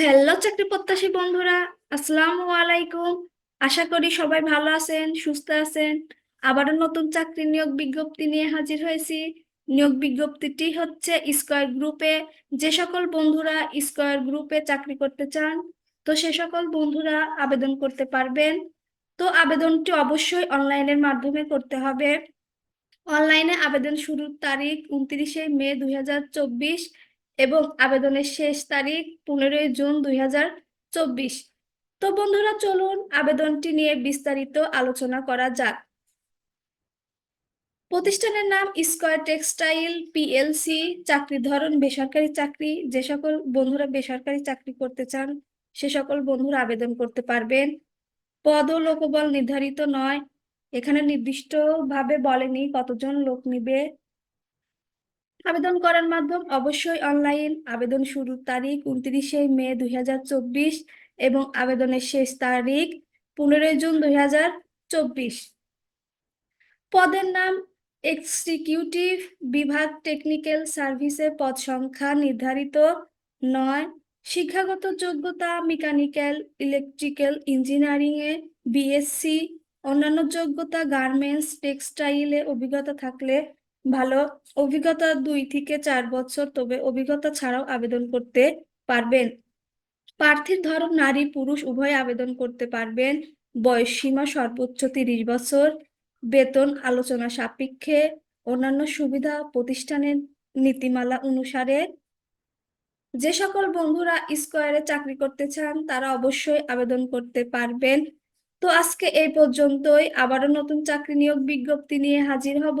Hello চাকরি প্রত্যাশী বন্ধুরা, আসসালামু আলাইকুম। আশা করি সবাই ভালো আছেন, সুস্থ আছেন। আবারও নতুন চাকরি নিয়োগ বিজ্ঞপ্তি নিয়ে হাজির হয়েছি। নিয়োগ বিজ্ঞপ্তিটি হচ্ছে স্কয়ার গ্রুপে। যে সকল বন্ধুরা স্কয়ার গ্রুপে চাকরি করতে চান, তো সে সকল বন্ধুরা আবেদন করতে পারবেন। তো আবেদনটি অবশ্যই অনলাইনের মাধ্যমে করতে হবে। অনলাইনে আবেদন শুরুর তারিখ উনত্রিশে মে দুই হাজার চব্বিশ। এবং আবেদনের শেষ তারিখ পনেরোই জুন দুই হাজার চব্বিশ। তো বন্ধুরা, চলুন আবেদনটি নিয়ে বিস্তারিত আলোচনা করা যাক। প্রতিষ্ঠানের নাম স্কয়ার টেক্সটাইল পিএলসি, চাকরি ধরন, বেসরকারি চাকরি, যে সকল বন্ধুরা বেসরকারি চাকরি করতে চান, সে সকল বন্ধুরা আবেদন করতে পারবেন। পদ ও লোকবল নির্ধারিত নয়। এখানে নির্দিষ্ট ভাবে বলেনি কতজন লোক নিবে। আবেদন করার মাধ্যম অবশ্যই অনলাইন আবেদন শুরুর তারিখ উনত্রিশে মে দুই হাজার চব্বিশ এবং আবেদনের শেষ তারিখ পনেরোই জুন দুই হাজার চব্বিশ। পদের নাম এক্সিকিউটিভ বিভাগ টেকনিক্যাল সার্ভিসে পদ সংখ্যা নির্ধারিত নয়। শিক্ষাগত যোগ্যতা মেকানিক্যাল ইলেকট্রিক্যাল ইঞ্জিনিয়ারিং এ বিএসসি অন্যান্য যোগ্যতা গার্মেন্টস টেক্সটাইলে অভিজ্ঞতা থাকলে ভালো অভিজ্ঞতা দুই থেকে চার বছর, তবে অভিজ্ঞতা ছাড়াও আবেদন করতে পারবেন। প্রার্থীর ধরন, নারী, পুরুষ, উভয় আবেদন করতে পারবেন। বয়স সীমা সর্বোচ্চ তিরিশ বছর। বেতন, আলোচনা সাপেক্ষে। অন্যান্য সুবিধা, প্রতিষ্ঠানের নীতিমালা অনুসারে। যে সকল বন্ধুরা স্কোয়ারে চাকরি করতে চান, তারা অবশ্যই আবেদন করতে পারবেন। তো আজকে এই পর্যন্তই। আবারও নতুন চাকরি নিয়োগ বিজ্ঞপ্তি নিয়ে হাজির হব।